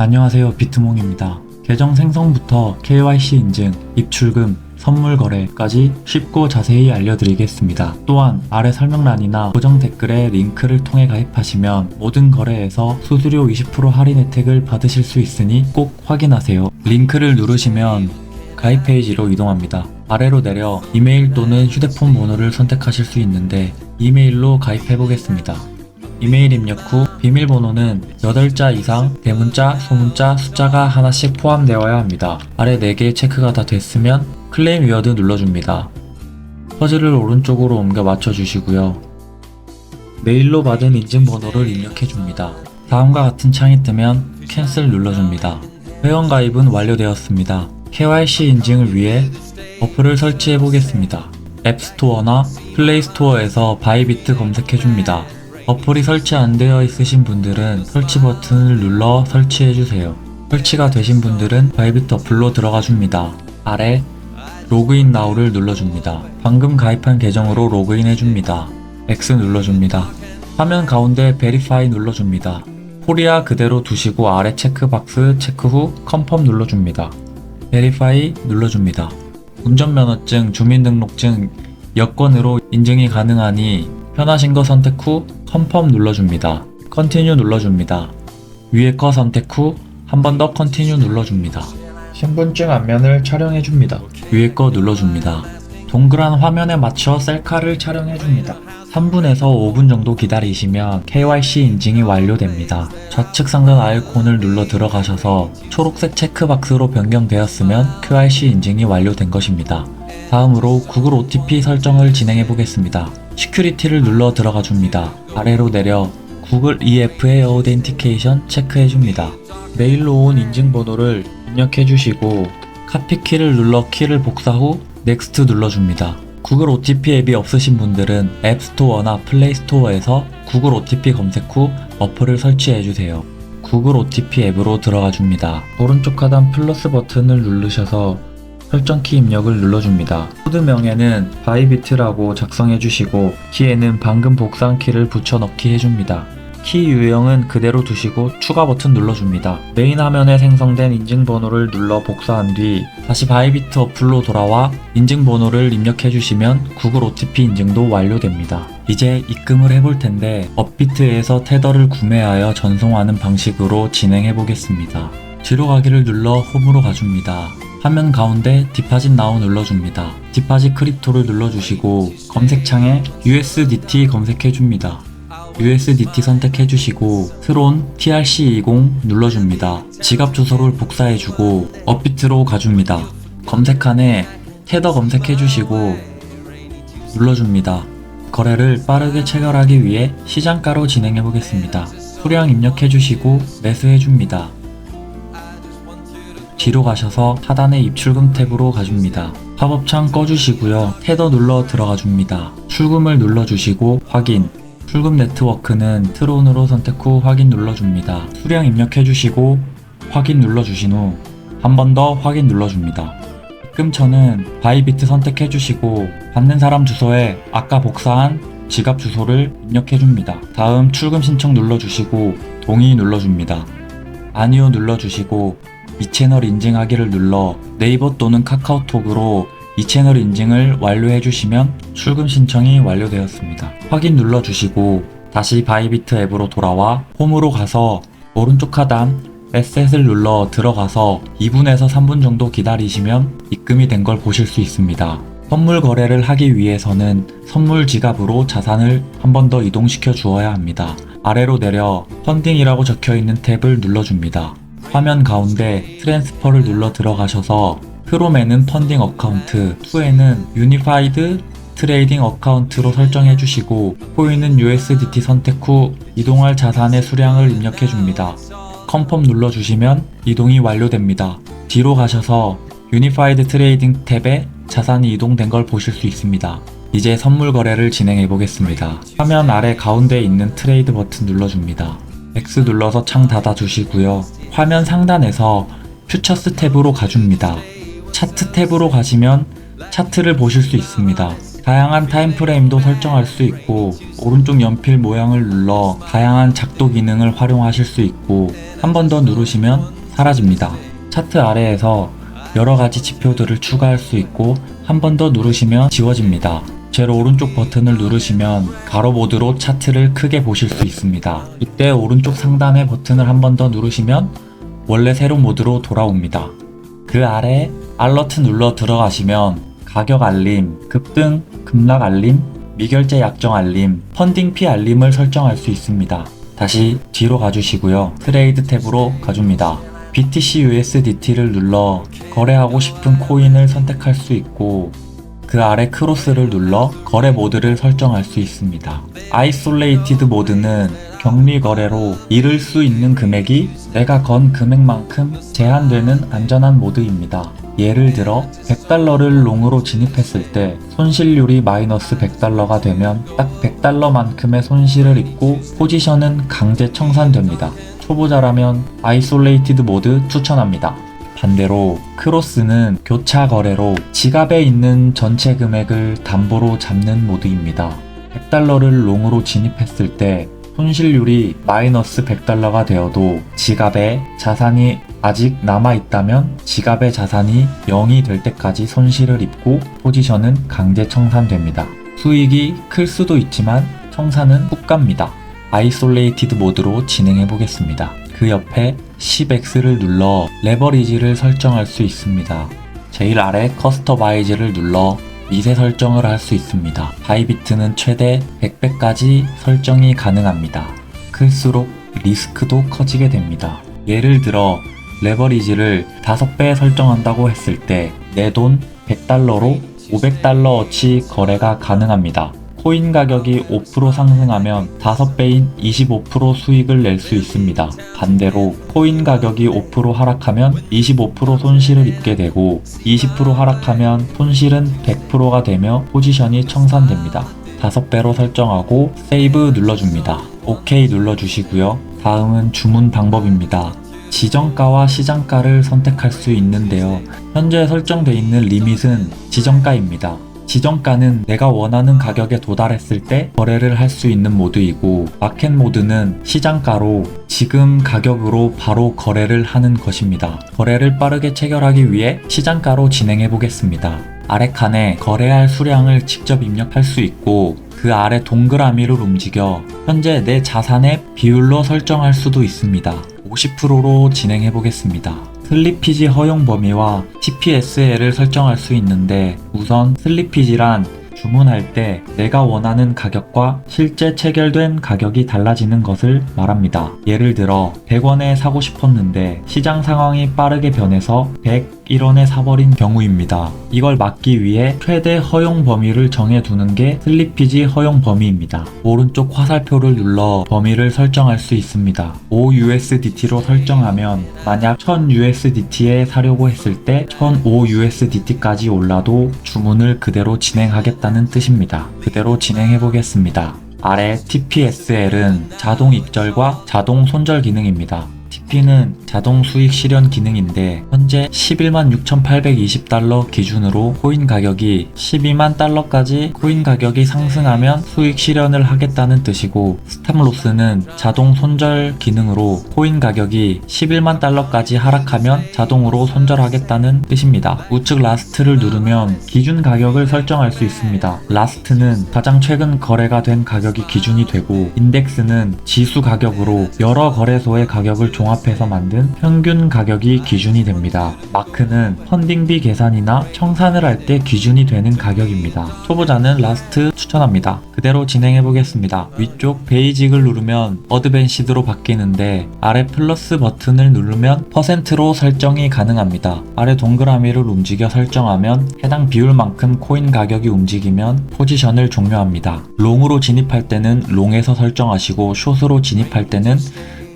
안녕하세요 비트몽입니다. 계정 생성부터 KYC 인증, 입출금, 선물 거래까지 쉽고 자세히 알려드리겠습니다. 또한 아래 설명란이나 고정 댓글에 링크를 통해 가입하시면 모든 거래에서 수수료 20% 할인 혜택을 받으실 수 있으니 꼭 확인하세요. 링크를 누르시면 가입 페이지로 이동합니다. 아래로 내려 이메일 또는 휴대폰 번호를 선택하실 수 있는데 이메일로 가입해 보겠습니다. 이메일 입력 후 비밀번호는 8자 이상 대문자, 소문자, 숫자가 하나씩 포함되어야 합니다. 아래 4개 체크가 다 됐으면 클레임 위어드 눌러줍니다. 퍼즐을 오른쪽으로 옮겨 맞춰주시고요. 메일로 받은 인증번호를 입력해줍니다. 다음과 같은 창이 뜨면 캔슬 눌러줍니다. 회원 가입은 완료되었습니다. KYC 인증을 위해 어플을 설치해 보겠습니다. 앱스토어나 플레이스토어에서 바이비트 검색해줍니다. 어플이 설치 안 되어 있으신 분들은 설치 버튼을 눌러 설치해 주세요. 설치가 되신 분들은 바이비트 어플로 들어가 줍니다. 아래 로그인 나우를 눌러줍니다. 방금 가입한 계정으로 로그인 해줍니다. X 눌러줍니다. 화면 가운데 베리파이 눌러줍니다. 코리아 그대로 두시고 아래 체크박스 체크 후 컨펌 눌러줍니다. 베리파이 눌러줍니다. 운전면허증, 주민등록증, 여권으로 인증이 가능하니 편하신 거 선택 후 컨펌 눌러줍니다. 컨티뉴 눌러줍니다. 위에 거 선택 후 한 번 더 컨티뉴 눌러줍니다. 신분증 앞면을 촬영해줍니다. 위에 거 눌러줍니다. 동그란 화면에 맞춰 셀카를 촬영해줍니다. 3분에서 5분 정도 기다리시면 KYC 인증이 완료됩니다. 좌측 상단 아이콘을 눌러 들어가셔서 초록색 체크박스로 변경되었으면 KYC 인증이 완료된 것입니다. 다음으로 구글 OTP 설정을 진행해 보겠습니다. 시큐리티를 눌러 들어가 줍니다. 아래로 내려 구글 EFA 어덴티케이션 체크해 줍니다. 메일로 온 인증번호를 입력해 주시고 카피 키를 눌러 키를 복사 후 넥스트 눌러줍니다. 구글 OTP 앱이 없으신 분들은 앱스토어나 플레이스토어에서 구글 OTP 검색 후 어플을 설치해 주세요. 구글 OTP 앱으로 들어가 줍니다. 오른쪽 하단 플러스 버튼을 누르셔서 설정 키 입력을 눌러줍니다. 코드명에는 바이비트라고 작성해 주시고 키에는 방금 복사한 키를 붙여 넣기 해줍니다. 키 유형은 그대로 두시고 추가 버튼 눌러줍니다. 메인 화면에 생성된 인증번호를 눌러 복사한 뒤 다시 바이비트 어플로 돌아와 인증번호를 입력해 주시면 구글 OTP 인증도 완료됩니다. 이제 입금을 해볼 텐데 업비트에서 테더를 구매하여 전송하는 방식으로 진행해 보겠습니다. 뒤로 가기를 눌러 홈으로 가줍니다. 화면 가운데 디파짓 나우 눌러줍니다. 디파짓 크립토를 눌러주시고 검색창에 USDT 검색해줍니다. USDT 선택해주시고 트론 TRC20 눌러줍니다. 지갑 주소를 복사해주고 업비트로 가줍니다. 검색칸에 테더 검색해주시고 눌러줍니다. 거래를 빠르게 체결하기 위해 시장가로 진행해보겠습니다. 수량 입력해주시고 매수해줍니다. 뒤로 가셔서 하단의 입출금 탭으로 가줍니다. 팝업창 꺼주시고요. 테더 눌러 들어가 줍니다. 출금을 눌러주시고 확인. 출금 네트워크는 트론으로 선택 후 확인 눌러줍니다. 수량 입력해주시고 확인 눌러주신 후 한 번 더 확인 눌러줍니다. 입금처는 바이비트 선택해주시고 받는 사람 주소에 아까 복사한 지갑 주소를 입력해줍니다. 다음 출금 신청 눌러주시고 동의 눌러줍니다. 아니요 눌러주시고 이 채널 인증하기를 눌러 네이버 또는 카카오톡으로 이 채널 인증을 완료해 주시면 출금 신청이 완료되었습니다. 확인 눌러 주시고 다시 바이비트 앱으로 돌아와 홈으로 가서 오른쪽 하단 에셋을 눌러 들어가서 2분에서 3분 정도 기다리시면 입금이 된 걸 보실 수 있습니다. 선물 거래를 하기 위해서는 선물 지갑으로 자산을 한 번 더 이동시켜 주어야 합니다. 아래로 내려 펀딩이라고 적혀 있는 탭을 눌러줍니다. 화면 가운데 트랜스퍼를 눌러 들어가셔서 프롬에는 펀딩 어카운트, 투에는 유니파이드 트레이딩 어카운트로 설정해 주시고 코인은 USDT 선택 후 이동할 자산의 수량을 입력해 줍니다. 컨펌 눌러 주시면 이동이 완료됩니다. 뒤로 가셔서 유니파이드 트레이딩 탭에 자산이 이동된 걸 보실 수 있습니다. 이제 선물 거래를 진행해 보겠습니다. 화면 아래 가운데 있는 트레이드 버튼 눌러줍니다. X 눌러서 창 닫아 주시고요. 화면 상단에서 퓨처스 탭으로 가줍니다. 차트 탭으로 가시면 차트를 보실 수 있습니다. 다양한 타임프레임도 설정할 수 있고 오른쪽 연필 모양을 눌러 다양한 작도 기능을 활용하실 수 있고 한 번 더 누르시면 사라집니다. 차트 아래에서 여러 가지 지표들을 추가할 수 있고 한 번 더 누르시면 지워집니다. 제로 오른쪽 버튼을 누르시면 가로 모드로 차트를 크게 보실 수 있습니다. 이때 오른쪽 상단의 버튼을 한 번 더 누르시면 원래 세로 모드로 돌아옵니다. 그 아래 알러트 눌러 들어가시면 가격 알림, 급등, 급락 알림, 미결제 약정 알림, 펀딩피 알림을 설정할 수 있습니다. 다시 뒤로 가주시고요. 트레이드 탭으로 가줍니다. BTC USDT를 눌러 거래하고 싶은 코인을 선택할 수 있고 그 아래 크로스를 눌러 거래 모드를 설정할 수 있습니다. 아이솔레이티드 모드는 격리 거래로 잃을 수 있는 금액이 내가 건 금액만큼 제한되는 안전한 모드입니다. 예를 들어 100달러를 롱으로 진입했을 때 손실률이 마이너스 100달러가 되면 딱 100달러만큼의 손실을 입고 포지션은 강제 청산됩니다. 초보자라면 아이솔레이티드 모드 추천합니다. 반대로 크로스는 교차 거래로 지갑에 있는 전체 금액을 담보로 잡는 모드입니다. 100달러를 롱으로 진입했을 때 손실률이 마이너스 100달러가 되어도 지갑에 자산이 아직 남아 있다면 지갑의 자산이 0이 될 때까지 손실을 입고 포지션은 강제 청산됩니다. 수익이 클 수도 있지만 청산은 훅 갑니다. 아이솔레이티드 모드로 진행해 보겠습니다. 그 옆에 10x를 눌러 레버리지를 설정할 수 있습니다. 제일 아래 커스터마이즈를 눌러 미세 설정을 할 수 있습니다. 바이비트는 최대 100배까지 설정이 가능합니다. 클수록 리스크도 커지게 됩니다. 예를 들어 레버리지를 5배 설정한다고 했을 때 내 돈 100달러로 500달러어치 거래가 가능합니다. 코인 가격이 5% 상승하면 5배인 25% 수익을 낼 수 있습니다. 반대로 코인 가격이 5% 하락하면 25% 손실을 입게 되고 20% 하락하면 손실은 100%가 되며 포지션이 청산됩니다. 5배로 설정하고 세이브 눌러줍니다. OK 눌러주시고요. 다음은 주문 방법입니다. 지정가와 시장가를 선택할 수 있는데요. 현재 설정되어 있는 리밋은 지정가입니다. 지정가는 내가 원하는 가격에 도달했을 때 거래를 할 수 있는 모드이고 마켓 모드는 시장가로 지금 가격으로 바로 거래를 하는 것입니다. 거래를 빠르게 체결하기 위해 시장가로 진행해 보겠습니다. 아래 칸에 거래할 수량을 직접 입력할 수 있고 그 아래 동그라미를 움직여 현재 내 자산의 비율로 설정할 수도 있습니다. 50%로 진행해 보겠습니다. 슬리피지 허용 범위와 TPSL을 설정할 수 있는데 우선 슬리피지란 주문할 때 내가 원하는 가격과 실제 체결된 가격이 달라지는 것을 말합니다. 예를 들어 100원에 사고 싶었는데 시장 상황이 빠르게 변해서 101원에 사버린 경우입니다. 이걸 막기 위해 최대 허용 범위를 정해두는 게 슬리피지 허용 범위입니다. 오른쪽 화살표를 눌러 범위를 설정할 수 있습니다. 5USDT로 설정하면 만약 1000USDT에 사려고 했을 때 1005USDT까지 올라도 주문을 그대로 진행하겠다는 뜻입니다. 그대로 진행해 보겠습니다. 아래 TPSL은 자동 입절과 자동 손절 기능입니다. TP는 자동 수익 실현 기능인데 현재 11만 6,820달러 기준으로 코인 가격이 12만 달러까지 코인 가격이 상승하면 수익 실현을 하겠다는 뜻이고 스탑로스는 자동 손절 기능으로 코인 가격이 11만 달러까지 하락하면 자동으로 손절하겠다는 뜻입니다. 우측 라스트를 누르면 기준 가격을 설정할 수 있습니다. 라스트는 가장 최근 거래가 된 가격이 기준이 되고 인덱스는 지수 가격으로 여러 거래소의 가격을 종합 해서 만든 평균 가격이 기준이 됩니다. 마크는 펀딩비 계산이나 청산을 할 때 기준이 되는 가격입니다. 초보자는 라스트 추천합니다. 그대로 진행해 보겠습니다. 위쪽 베이직을 누르면 어드밴시드로 바뀌는데 아래 플러스 버튼을 누르면 퍼센트로 설정이 가능합니다. 아래 동그라미를 움직여 설정하면 해당 비율만큼 코인 가격이 움직이면 포지션을 종료합니다. 롱으로 진입할 때는 롱에서 설정하시고 숏으로 진입할 때는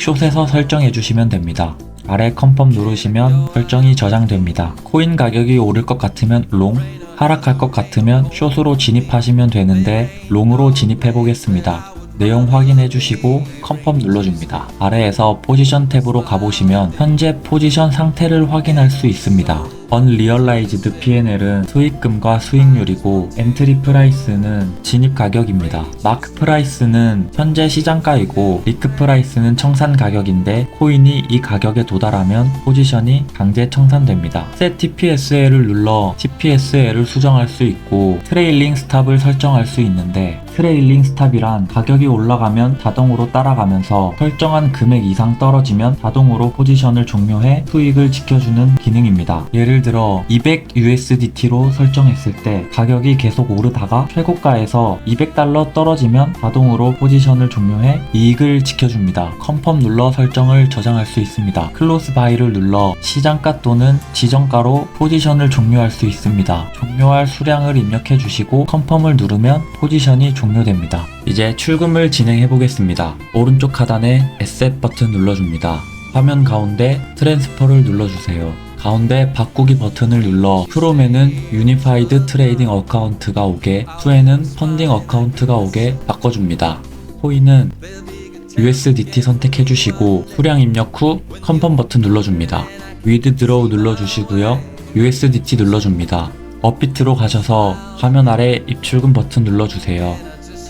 숏에서 설정해 주시면 됩니다. 아래 컨펌 누르시면 설정이 저장됩니다. 코인 가격이 오를 것 같으면 롱, 하락할 것 같으면 숏으로 진입하시면 되는데 롱으로 진입해 보겠습니다. 내용 확인해 주시고 컨펌 눌러줍니다. 아래에서 포지션 탭으로 가보시면 현재 포지션 상태를 확인할 수 있습니다. Unrealized P&L은 수익금과 수익률이고 엔트리 프라이스는 진입 가격입니다. 마크 프라이스는 현재 시장가이고 리크 프라이스는 청산 가격인데 코인이 이 가격에 도달하면 포지션이 강제 청산됩니다. Set TPSL을 눌러 TPSL을 수정할 수 있고 트레일링 스탑을 설정할 수 있는데 트레일링 스탑이란 가격이 올라가면 자동으로 따라가면서 설정한 금액 이상 떨어지면 자동으로 포지션을 종료해 수익을 지켜주는 기능입니다. 예를 들어 200 USDT로 설정했을 때 가격이 계속 오르다가 최고가에서 200달러 떨어지면 자동으로 포지션을 종료해 이익을 지켜줍니다. 컨펌 눌러 설정을 저장할 수 있습니다. 클로스 바이를 눌러 시장가 또는 지정가로 포지션을 종료할 수 있습니다. 종료할 수량을 입력해 주시고 컨펌을 누르면 포지션이 종료됩니다. 이제 출금을 진행해 보겠습니다. 오른쪽 하단에 에셋 버튼 눌러줍니다. 화면 가운데 트랜스퍼를 눌러주세요. 가운데 바꾸기 버튼을 눌러 프롬에는 유니파이드 트레이딩 어카운트가 오게 후에는 펀딩 어카운트가 오게 바꿔줍니다. 코인은 USDT 선택해 주시고 수량 입력 후 컨펌 버튼 눌러줍니다. 위드 드로우 눌러주시고요. USDT 눌러줍니다. 업비트로 가셔서 화면 아래 입출금 버튼 눌러주세요.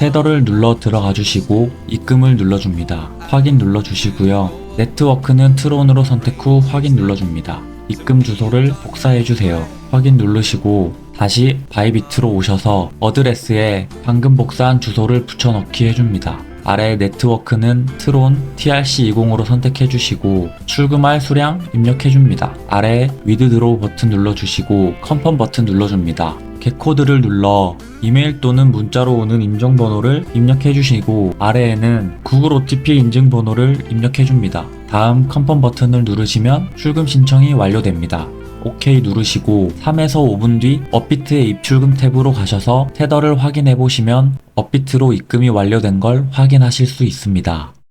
헤더를 눌러 들어가 주시고 입금을 눌러줍니다. 확인 눌러주시고요. 네트워크는 트론으로 선택 후 확인 눌러줍니다. 입금 주소를 복사해 주세요. 확인 누르시고 다시 바이비트로 오셔서 어드레스에 방금 복사한 주소를 붙여넣기 해줍니다. 아래 네트워크는 트론 TRC20으로 선택해 주시고 출금할 수량 입력해 줍니다. 아래 위드 드로우 버튼 눌러 주시고 컨펌 버튼 눌러 줍니다. 겟코드를 눌러 이메일 또는 문자로 오는 인증번호를 입력해 주시고 아래에는 구글 OTP 인증번호를 입력해 줍니다. 다음 컨펌 버튼을 누르시면 출금 신청이 완료됩니다. OK 누르시고 3에서 5분 뒤 업비트의 입출금 탭으로 가셔서 테더를 확인해 보시면 업비트로 입금이 완료된 걸 확인하실 수 있습니다.